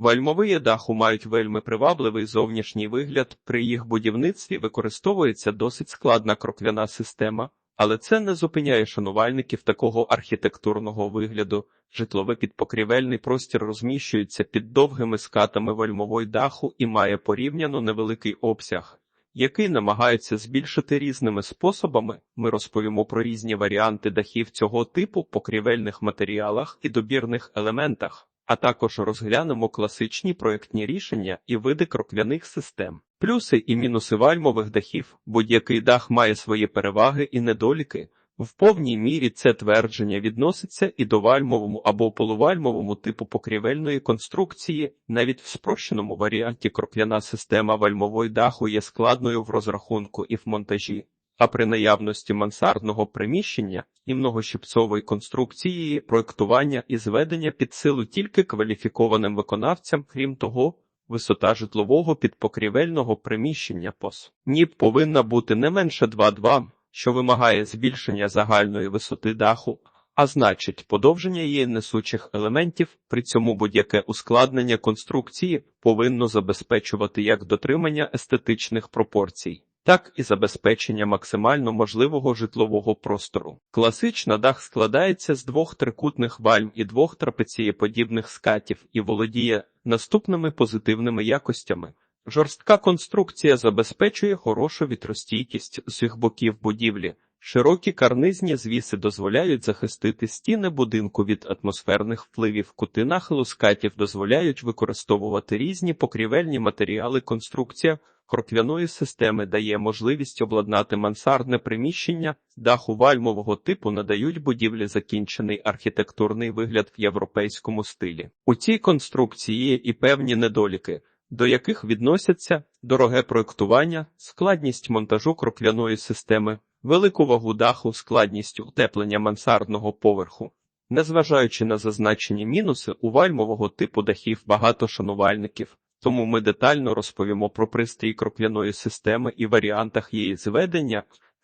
Вальмові даху мають вельми привабливий зовнішній вигляд. При їх будівництві використовується досить складна кроквяна система, але це не зупиняє шанувальників такого архітектурного вигляду. Житловий підпокрівельний простір розміщується під довгими скатами вальмової даху і має порівняно невеликий обсяг який намагаються збільшити різними способами. Ми розповімо про різні варіанти дахів цього типу, покрівельних матеріалах і добірних елементах, а також розглянемо класичні проєктні рішення і види кроквяних систем. Плюси і мінуси вальмових дахів. Будь-який дах має свої переваги і недоліки. В повній мірі це твердження відноситься і до вальмовому або полувальмовому типу покрівельної конструкції. Навіть в спрощеному варіанті кроквяна система вальмової даху є складною в розрахунку і в монтажі, а при наявності мансардного приміщення і многощипцової конструкції проектування і зведення під силу тільки кваліфікованим виконавцям, крім того. Висота житлового підпокрівельного приміщення ПОС НІП повинна бути не менше 2,2 що вимагає збільшення загальної висоти даху, а значить подовження її несучих елементів, при цьому будь-яке ускладнення конструкції повинно забезпечувати як дотримання естетичних пропорцій. Так і забезпечення максимально можливого житлового простору. Класична дах складається з двох трикутних вальм і двох трапецієподібних скатів і володіє наступними позитивними якостями. Жорстка конструкція забезпечує хорошу вітростійкість з усіх боків будівлі. Широкі карнизні звіси дозволяють захистити стіни будинку від атмосферних впливів. Кути нахилу скатів дозволяють використовувати різні покрівельні матеріали. Конструкція кроквяної системи дає можливість обладнати мансардне приміщення, даху вальмового типу надають будівлі закінчений архітектурний вигляд в європейському стилі. У цій конструкції є і певні недоліки до яких відносяться дороге проектування, складність монтажу кроквяної системи, велику вагу даху, складність утеплення мансардного поверху. Незважаючи на зазначені мінуси у вальмового типу дахів багато шанувальників, тому ми детально розповімо про пристрій кроквяної системи і варіантах її зведення.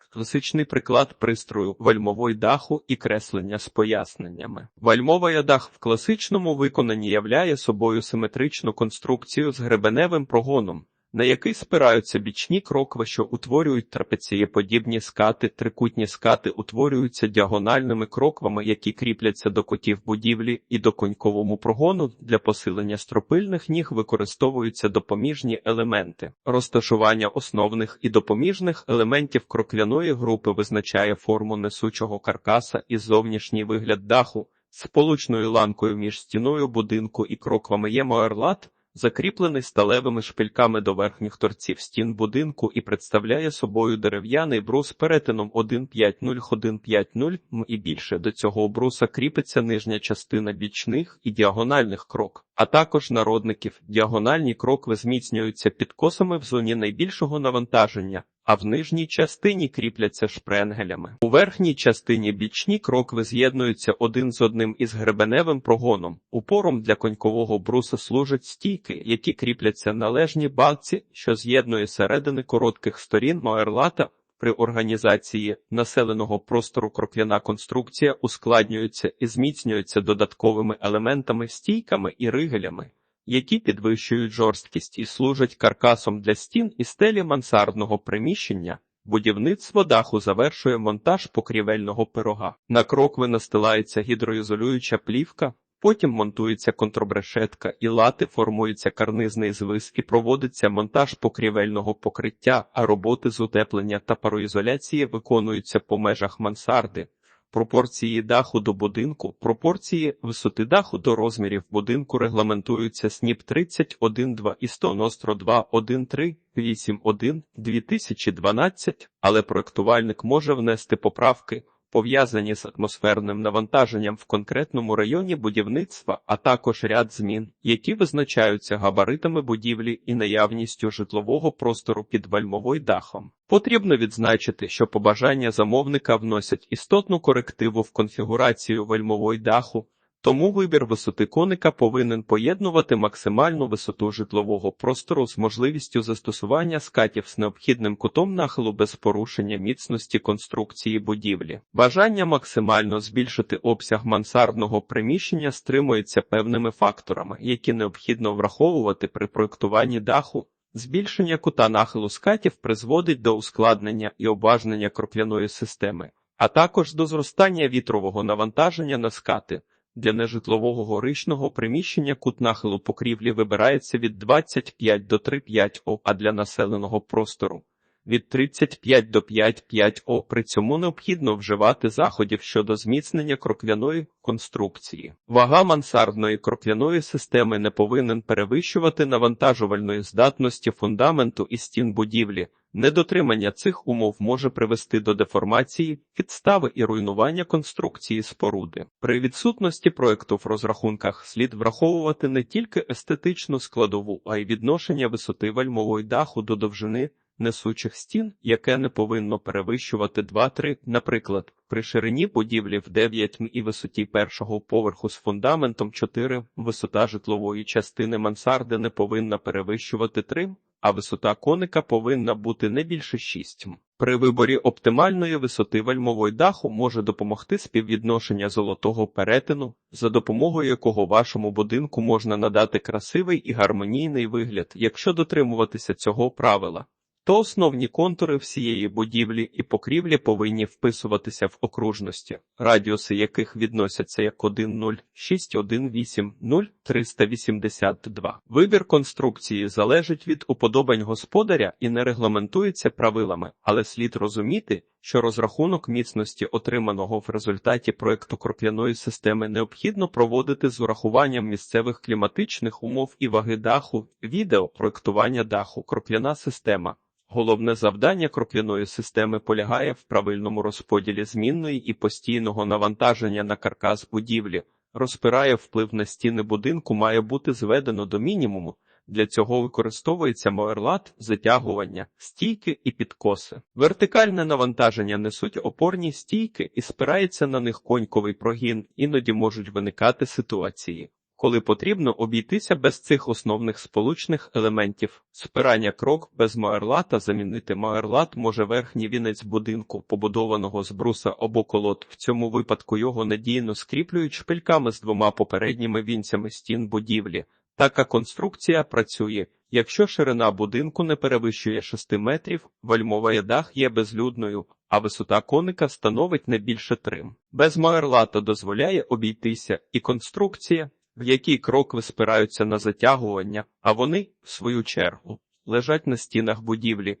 Класичний приклад пристрою вальмової даху і креслення з поясненнями. Вальмовий дах в класичному виконанні являє собою симетричну конструкцію з гребеневим прогоном на який спираються бічні крокви, що утворюють трапецієподібні скати, трикутні скати утворюються діагональними кроквами, які кріпляться до котів будівлі, і до коньковому прогону для посилення стропильних ніг використовуються допоміжні елементи. Розташування основних і допоміжних елементів крокляної групи визначає форму несучого каркаса і зовнішній вигляд даху. Сполучною ланкою між стіною будинку і кроквами є моерлат, закріплений сталевими шпильками до верхніх торців стін будинку і представляє собою дерев'яний брус перетином 1,50-1,50 м і більше. До цього бруса кріпиться нижня частина бічних і діагональних крок, а також народників. Діагональні крокви зміцнюються підкосами в зоні найбільшого навантаження а в нижній частині кріпляться шпренгелями. У верхній частині бічні крокви з'єднуються один з одним із гребеневим прогоном. Упором для конькового бруса служать стійки, які кріпляться на лежній балці, що з'єднує середини коротких сторін моерлата. При організації населеного простору кроквяна конструкція ускладнюється і зміцнюється додатковими елементами, стійками і ригелями які підвищують жорсткість і служать каркасом для стін і стелі мансардного приміщення. Будівництво даху завершує монтаж покрівельного пирога. На крокви настилається гідроізолююча плівка, потім монтується контрбрешетка і лати, формується карнизний звис і проводиться монтаж покрівельного покриття, а роботи з утеплення та пароізоляції виконуються по межах мансарди пропорції даху до будинку, пропорції висоти даху до розмірів будинку регламентуються СНІП 31.2 і 100 Ностро 2.1.3, 8.1, 2012, але проектувальник може внести поправки пов'язані з атмосферним навантаженням в конкретному районі будівництва, а також ряд змін, які визначаються габаритами будівлі і наявністю житлового простору під вальмовою дахом. Потрібно відзначити, що побажання замовника вносять істотну корективу в конфігурацію вальмової даху. Тому вибір висоти коника повинен поєднувати максимальну висоту житлового простору з можливістю застосування скатів з необхідним кутом нахилу без порушення міцності конструкції будівлі. Бажання максимально збільшити обсяг мансардного приміщення стримується певними факторами, які необхідно враховувати при проєктуванні даху. Збільшення кута нахилу скатів призводить до ускладнення і обважнення кропляної системи, а також до зростання вітрового навантаження на скати. Для нежитлового горичного приміщення кут нахилу покрівлі вибирається від 25 до 3,5 О, а для населеного простору від 35 до 5,5 О. При цьому необхідно вживати заходів щодо зміцнення кроквяної конструкції. Вага мансардної кроквяної системи не повинен перевищувати навантажувальної здатності фундаменту і стін будівлі. Недотримання цих умов може привести до деформації, підстави і руйнування конструкції споруди. При відсутності проекту в розрахунках слід враховувати не тільки естетичну складову, а й відношення висоти вальмової даху до довжини несучих стін, яке не повинно перевищувати 2-3, наприклад, при ширині будівлі в 9 м і висоті першого поверху з фундаментом 4 висота житлової частини мансарди не повинна перевищувати 3 а висота коника повинна бути не більше 6 м. При виборі оптимальної висоти вальмової даху може допомогти співвідношення золотого перетину, за допомогою якого вашому будинку можна надати красивий і гармонійний вигляд, якщо дотримуватися цього правила то основні контури всієї будівлі і покрівлі повинні вписуватися в окружності, радіуси яких відносяться як 1,0,6,1,8,0,382. Вибір конструкції залежить від уподобань господаря і не регламентується правилами, але слід розуміти, що розрахунок міцності, отриманого в результаті проекту кроп'яної системи, необхідно проводити з урахуванням місцевих кліматичних умов і ваги даху, відео проектування даху, кроп'яна система. Головне завдання кроп'яної системи полягає в правильному розподілі змінної і постійного навантаження на каркас будівлі. Розпирає вплив на стіни будинку має бути зведено до мінімуму. Для цього використовується моерлат, затягування, стійки і підкоси. Вертикальне навантаження несуть опорні стійки і спирається на них коньковий прогін, іноді можуть виникати ситуації коли потрібно обійтися без цих основних сполучних елементів. Спирання крок без маерлата замінити маерлат може верхній вінець будинку, побудованого з бруса або колод. В цьому випадку його надійно скріплюють шпильками з двома попередніми вінцями стін будівлі. Така конструкція працює. Якщо ширина будинку не перевищує 6 метрів, вальмовий дах є безлюдною, а висота коника становить не більше 3. Без маерлата дозволяє обійтися, і конструкція в якій крокви спираються на затягування, а вони, в свою чергу, лежать на стінах будівлі.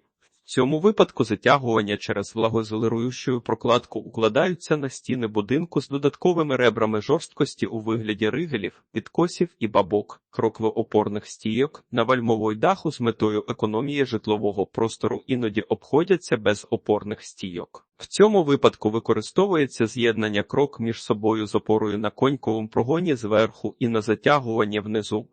Цьому випадку затягування через влагоізолируючу прокладку укладаються на стіни будинку з додатковими ребрами жорсткості у вигляді ригелів, підкосів і бабок, кроквоопорних стійок на вальмової даху з метою економії житлового простору іноді обходяться без опорних стійок. В цьому випадку використовується з'єднання крок між собою з опорою на коньковому прогоні зверху і на затягування внизу.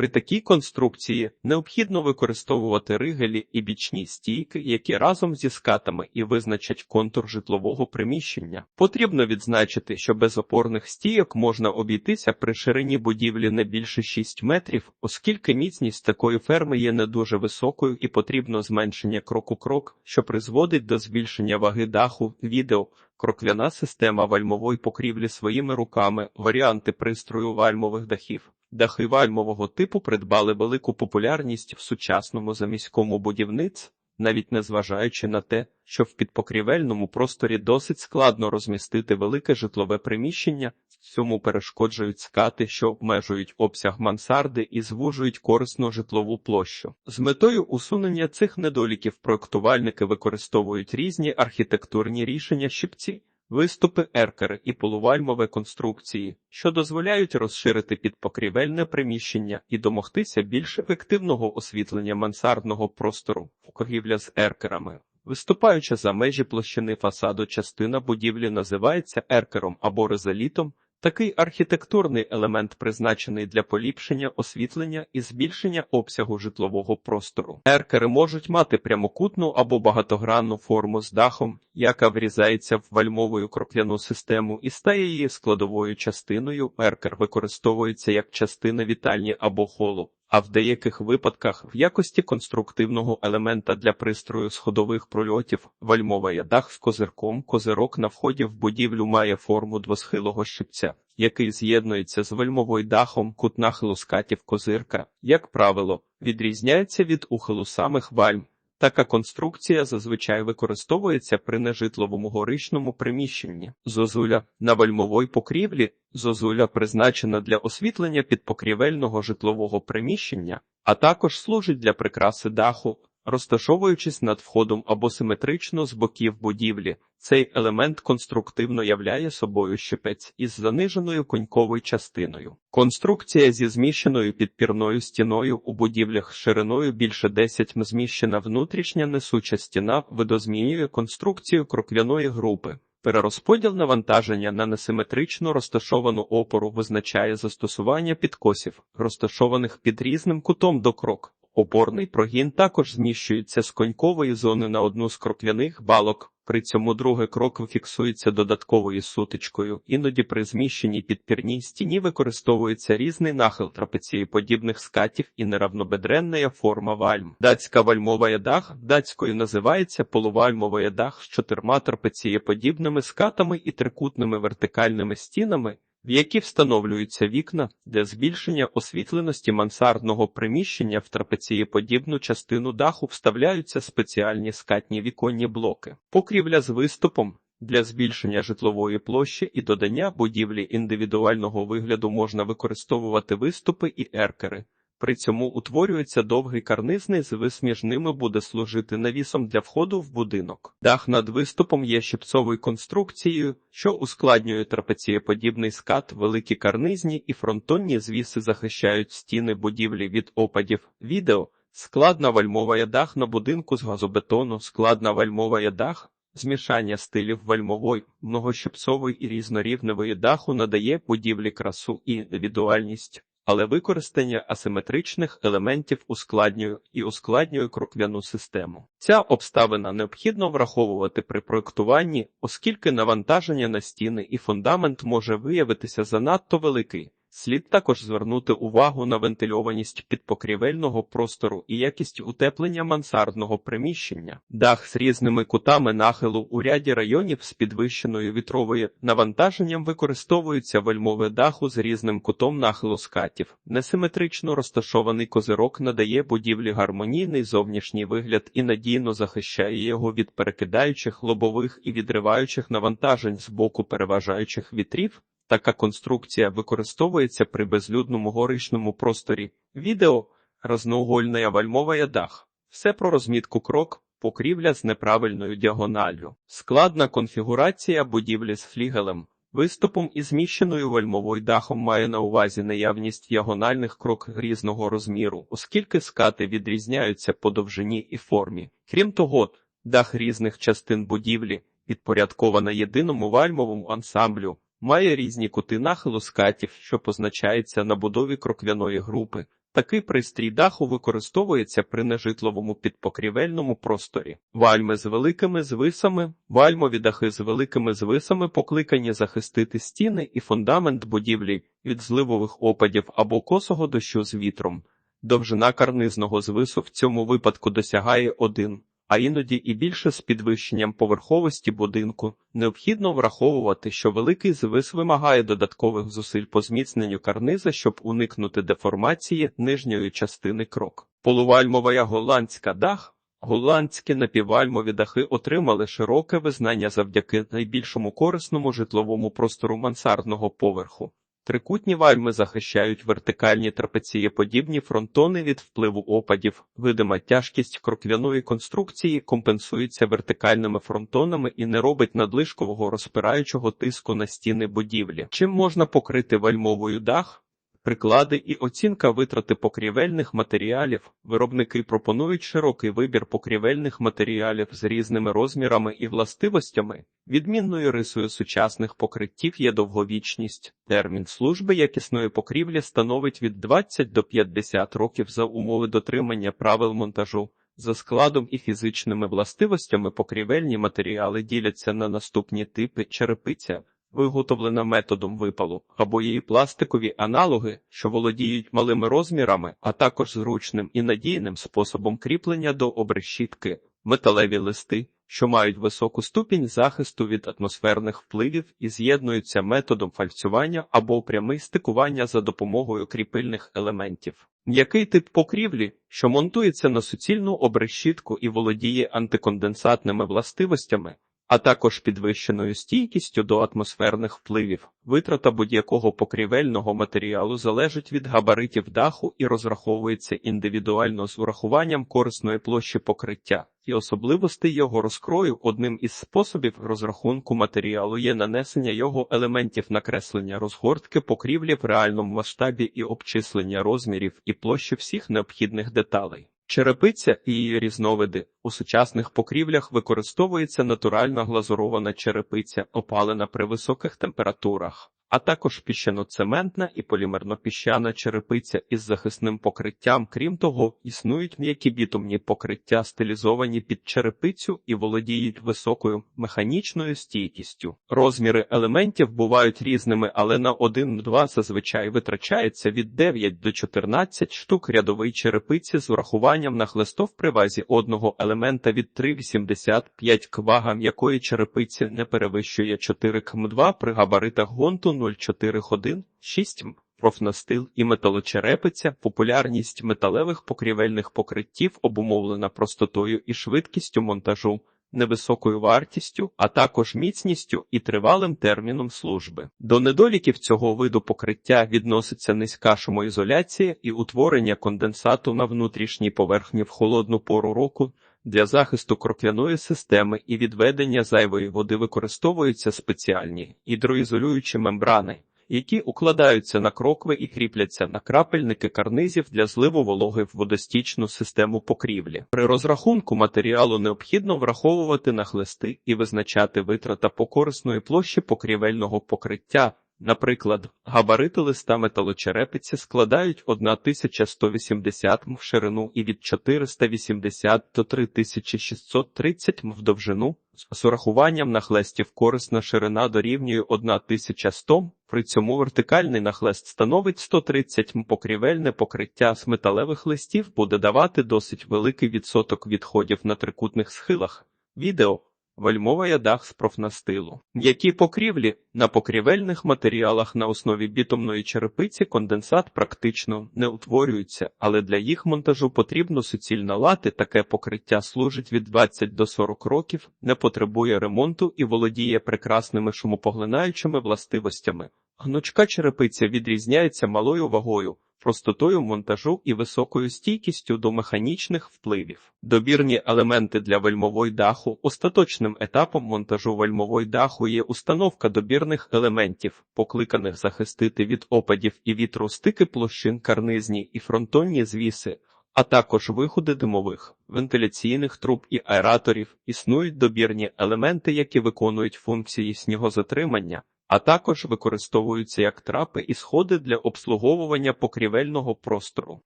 При такій конструкції необхідно використовувати ригелі і бічні стійки, які разом зі скатами і визначать контур житлового приміщення. Потрібно відзначити, що без опорних стійок можна обійтися при ширині будівлі не більше 6 метрів, оскільки міцність такої ферми є не дуже високою і потрібно зменшення кроку крок, що призводить до збільшення ваги даху, відео. Кроквяна система вальмової покрівлі своїми руками, варіанти пристрою вальмових дахів. Дахи вальмового типу придбали велику популярність в сучасному заміському будівництві, навіть незважаючи на те, що в підпокрівельному просторі досить складно розмістити велике житлове приміщення, цьому перешкоджують скати, що обмежують обсяг мансарди і звужують корисну житлову площу. З метою усунення цих недоліків проектувальники використовують різні архітектурні рішення щипці. Виступи еркери і полувальмове конструкції, що дозволяють розширити підпокрівельне приміщення і домогтися більш ефективного освітлення мансардного простору, покрівля з еркерами. Виступаюча за межі площини фасаду частина будівлі називається еркером або резолітом, Такий архітектурний елемент призначений для поліпшення освітлення і збільшення обсягу житлового простору. Еркери можуть мати прямокутну або багатогранну форму з дахом, яка врізається в вальмовою крокляну систему і стає її складовою частиною. Еркер використовується як частина вітальні або холу. А в деяких випадках в якості конструктивного елемента для пристрою сходових прольотів вальмовий дах з козирком козирок на вході в будівлю має форму двосхилого щипця, який з'єднується з вальмовою дахом кут нахилу скатів козирка, як правило, відрізняється від ухилу самих вальм. Така конструкція зазвичай використовується при нежитловому горичному приміщенні. Зозуля на вальмовій покрівлі зозуля призначена для освітлення підпокрівельного житлового приміщення, а також служить для прикраси даху, розташовуючись над входом або симетрично з боків будівлі. Цей елемент конструктивно являє собою щепець із заниженою коньковою частиною. Конструкція зі зміщеною підпірною стіною у будівлях шириною більше 10 м зміщена внутрішня несуча стіна видозмінює конструкцію кроквяної групи. Перерозподіл навантаження на несиметрично розташовану опору визначає застосування підкосів, розташованих під різним кутом до крок. Опорний прогін також зміщується з конькової зони на одну з кроквяних балок. При цьому другий крок фіксується додатковою сутичкою. Іноді при зміщеній підпірній стіні використовується різний нахил трапецієподібних скатів і неравнобедренна форма вальм. Датська вальмова дах датською називається полувальмовий дах з чотирма трапецієподібними скатами і трикутними вертикальними стінами в які встановлюються вікна для збільшення освітленості мансардного приміщення в трапецієподібну частину даху вставляються спеціальні скатні віконні блоки, покрівля з виступом. Для збільшення житлової площі і додання будівлі індивідуального вигляду можна використовувати виступи і еркери. При цьому утворюється довгий карнизний звис між ними буде служити навісом для входу в будинок. Дах над виступом є щипцовою конструкцією, що ускладнює трапецієподібний скат, великі карнизні і фронтонні звіси захищають стіни будівлі від опадів. Відео складна вальмова дах на будинку з газобетону, складна вальмова дах. Змішання стилів вальмової, многощипцової і різнорівневої даху надає будівлі красу і індивідуальність але використання асиметричних елементів ускладнює і ускладнює кроквяну систему. Ця обставина необхідно враховувати при проєктуванні, оскільки навантаження на стіни і фундамент може виявитися занадто великий. Слід також звернути увагу на вентильованість підпокрівельного простору і якість утеплення мансардного приміщення. Дах з різними кутами нахилу у ряді районів з підвищеною вітровою навантаженням використовується вельмове даху з різним кутом нахилу скатів. Несиметрично розташований козирок надає будівлі гармонійний зовнішній вигляд і надійно захищає його від перекидаючих лобових і відриваючих навантажень з боку переважаючих вітрів. Така конструкція використовується при безлюдному горичному просторі. Відео розногольна вальмова дах. Все про розмітку крок, покрівля з неправильною діагоналлю, складна конфігурація будівлі з флігелем. Виступом і зміщеною вальмовою дахом має на увазі наявність діагональних крок різного розміру, оскільки скати відрізняються по довжині і формі. Крім того, дах різних частин будівлі підпорядкована єдиному вальмовому ансамблю. Має різні кути нахилу скатів, що позначається на будові кроквяної групи. Такий пристрій даху використовується при нежитловому підпокрівельному просторі. Вальми з великими звисами, вальмові дахи з великими звисами покликані захистити стіни і фундамент будівлі від зливових опадів або косого дощу з вітром. Довжина карнизного звису в цьому випадку досягає 1 а іноді і більше з підвищенням поверховості будинку, необхідно враховувати, що великий звис вимагає додаткових зусиль по зміцненню карниза, щоб уникнути деформації нижньої частини крок. Полувальмова голландська дах. Голландські напівальмові дахи отримали широке визнання завдяки найбільшому корисному житловому простору мансардного поверху. Трикутні вальми захищають вертикальні трапецієподібні фронтони від впливу опадів. Видима тяжкість кроквяної конструкції компенсується вертикальними фронтонами і не робить надлишкового розпираючого тиску на стіни будівлі. Чим можна покрити вальмовою дах? Приклади і оцінка витрати покрівельних матеріалів. Виробники пропонують широкий вибір покрівельних матеріалів з різними розмірами і властивостями. Відмінною рисою сучасних покриттів є довговічність. Термін служби якісної покрівлі становить від 20 до 50 років за умови дотримання правил монтажу. За складом і фізичними властивостями покрівельні матеріали діляться на наступні типи черепиця, виготовлена методом випалу, або її пластикові аналоги, що володіють малими розмірами, а також зручним і надійним способом кріплення до обрешітки, металеві листи, що мають високу ступінь захисту від атмосферних впливів і з'єднуються методом фальцювання або прямий стикування за допомогою кріпильних елементів. М'який тип покрівлі, що монтується на суцільну обрешітку і володіє антиконденсатними властивостями, а також підвищеною стійкістю до атмосферних впливів. Витрата будь-якого покрівельного матеріалу залежить від габаритів даху і розраховується індивідуально з урахуванням корисної площі покриття і особливостей його розкрою. Одним із способів розрахунку матеріалу є нанесення його елементів накреслення розгортки покрівлі в реальному масштабі і обчислення розмірів і площі всіх необхідних деталей. Черепиця і її різновиди у сучасних покрівлях використовується натуральна глазурована черепиця, опалена при високих температурах, а також піщано-цементна і полімерно-піщана черепиця із захисним покриттям. Крім того, існують м'які бітумні покриття, стилізовані під черепицю і володіють високою механічною стійкістю. Розміри елементів бувають різними, але на 1-2 зазвичай витрачається від 9 до 14 штук рядової черепиці з урахуванням на хлистов при вазі одного елемента від 3,85 к вага м'якої черепиці не перевищує 4 км2 при габаритах гонту 0,4 6 м. Профнастил і металочерепиця, популярність металевих покрівельних покриттів обумовлена простотою і швидкістю монтажу, невисокою вартістю, а також міцністю і тривалим терміном служби. До недоліків цього виду покриття відноситься низька шумоізоляція і утворення конденсату на внутрішній поверхні в холодну пору року. Для захисту кроквяної системи і відведення зайвої води використовуються спеціальні гідроізолюючі мембрани, які укладаються на крокви і кріпляться на крапельники карнизів для зливу вологи в водостічну систему покрівлі. При розрахунку матеріалу необхідно враховувати нахлисти і визначати витрата покорисної площі покрівельного покриття. Наприклад, габарити листа металочерепиці складають 1180 м в ширину і від 480 до 3630 м в довжину. З урахуванням нахлестів корисна ширина дорівнює 1100 м, при цьому вертикальний нахлест становить 130 м. Покрівельне покриття з металевих листів буде давати досить великий відсоток відходів на трикутних схилах. Відео Вальмовая дах з профнастилу. М'які покрівлі на покрівельних матеріалах на основі бітумної черепиці конденсат практично не утворюється, але для їх монтажу потрібно суцільна лати. Таке покриття служить від 20 до 40 років, не потребує ремонту і володіє прекрасними шумопоглинаючими властивостями. Гнучка черепиця відрізняється малою вагою простотою монтажу і високою стійкістю до механічних впливів. Добірні елементи для вельмової даху. Остаточним етапом монтажу вельмової даху є установка добірних елементів, покликаних захистити від опадів і вітру стики площин карнизні і фронтонні звіси. А також виходи димових, вентиляційних труб і аераторів існують добірні елементи, які виконують функції снігозатримання, а також використовуються як трапи і сходи для обслуговування покрівельного простору.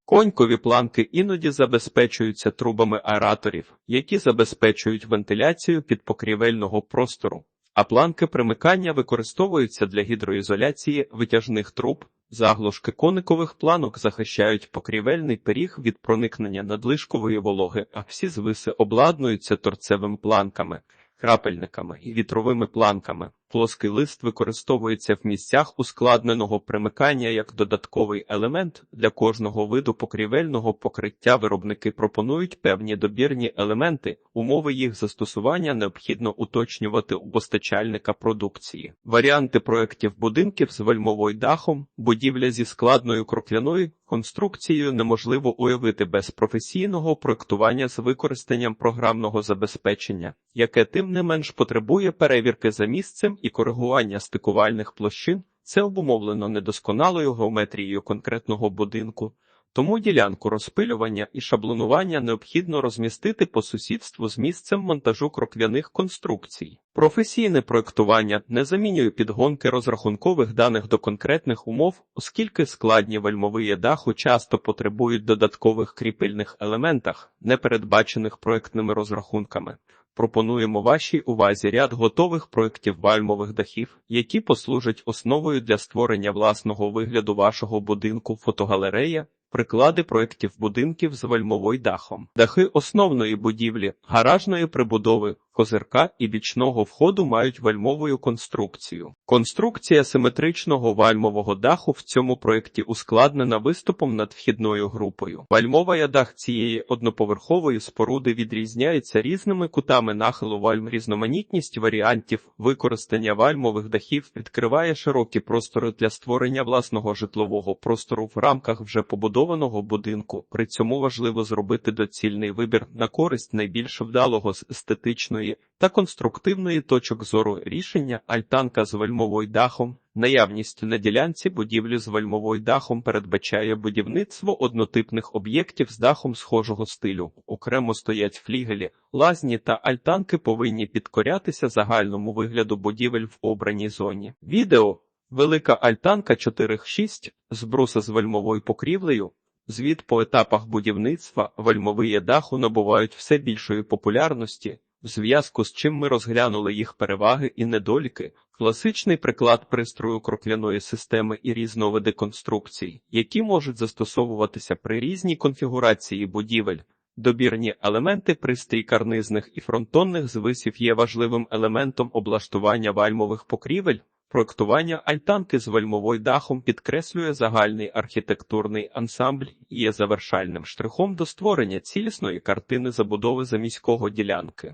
Конькові планки іноді забезпечуються трубами аераторів, які забезпечують вентиляцію підпокрівельного простору, а планки примикання використовуються для гідроізоляції витяжних труб. Заглушки коникових планок захищають покрівельний пиріг від проникнення надлишкової вологи, а всі звиси обладнуються торцевими планками, крапельниками і вітровими планками. Плоский лист використовується в місцях ускладненого примикання як додатковий елемент для кожного виду покрівельного покриття. Виробники пропонують певні добірні елементи, умови їх застосування необхідно уточнювати у постачальника продукції. Варіанти проєктів будинків з вальмовою дахом, будівля зі складною кроквяною конструкцією неможливо уявити без професійного проєктування з використанням програмного забезпечення, яке тим не менш потребує перевірки за місцем і коригування стикувальних площин, Це обумовлено недосконалою геометрією конкретного будинку, тому ділянку розпилювання і шаблонування необхідно розмістити по сусідству з місцем монтажу кроквяних конструкцій. Професійне проектування не замінює підгонки розрахункових даних до конкретних умов, оскільки складні вальмовиє даху часто потребують додаткових кріпильних елементах, не передбачених проектними розрахунками. Пропонуємо вашій увазі ряд готових проєктів вальмових дахів, які послужать основою для створення власного вигляду вашого будинку фотогалерея, приклади проєктів будинків з вальмовою дахом, дахи основної будівлі, гаражної прибудови, козирка і бічного входу мають вальмовою конструкцію. Конструкція симетричного вальмового даху в цьому проєкті ускладнена виступом над вхідною групою. Вальмовий дах цієї одноповерхової споруди відрізняється різними кутами нахилу вальм. Різноманітність варіантів використання вальмових дахів відкриває широкі простори для створення власного житлового простору в рамках вже побудованого будинку. При цьому важливо зробити доцільний вибір на користь найбільш вдалого з естетичної та конструктивної точок зору рішення альтанка з вальмовою дахом. Наявність на ділянці будівлі з вальмовою дахом передбачає будівництво однотипних об'єктів з дахом схожого стилю. Окремо стоять флігелі, лазні та альтанки повинні підкорятися загальному вигляду будівель в обраній зоні. Відео Велика альтанка 4-6 з бруса з вальмовою покрівлею. Звіт по етапах будівництва вальмовиє даху набувають все більшої популярності, в зв'язку з чим ми розглянули їх переваги і недоліки, класичний приклад пристрою крокляної системи і різновиди конструкцій, які можуть застосовуватися при різній конфігурації будівель. Добірні елементи пристрій карнизних і фронтонних звисів є важливим елементом облаштування вальмових покрівель. Проектування альтанки з вальмовою дахом підкреслює загальний архітектурний ансамбль і є завершальним штрихом до створення цілісної картини забудови заміського ділянки.